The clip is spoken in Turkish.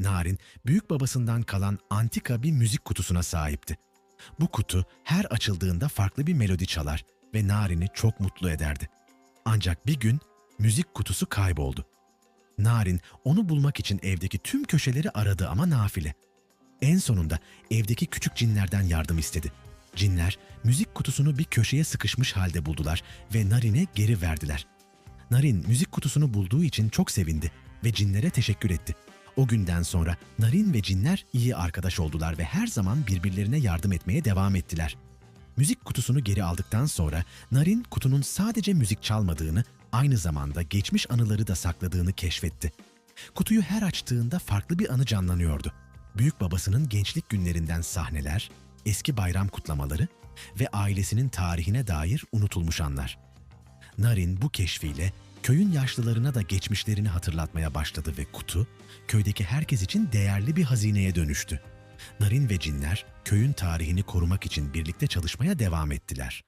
Narin, büyük babasından kalan antika bir müzik kutusuna sahipti. Bu kutu her açıldığında farklı bir melodi çalar ve Narin'i çok mutlu ederdi. Ancak bir gün müzik kutusu kayboldu. Narin onu bulmak için evdeki tüm köşeleri aradı ama nafile. En sonunda evdeki küçük cinlerden yardım istedi. Cinler müzik kutusunu bir köşeye sıkışmış halde buldular ve Narin'e geri verdiler. Narin müzik kutusunu bulduğu için çok sevindi ve cinlere teşekkür etti. O günden sonra Narin ve cinler iyi arkadaş oldular ve her zaman birbirlerine yardım etmeye devam ettiler. Müzik kutusunu geri aldıktan sonra Narin kutunun sadece müzik çalmadığını, aynı zamanda geçmiş anıları da sakladığını keşfetti. Kutuyu her açtığında farklı bir anı canlanıyordu. Büyük babasının gençlik günlerinden sahneler, eski bayram kutlamaları ve ailesinin tarihine dair unutulmuş anlar. Narin bu keşfiyle köyün yaşlılarına da geçmişlerini hatırlatmaya başladı ve kutu köydeki herkes için değerli bir hazineye dönüştü. Narin ve cinler köyün tarihini korumak için birlikte çalışmaya devam ettiler.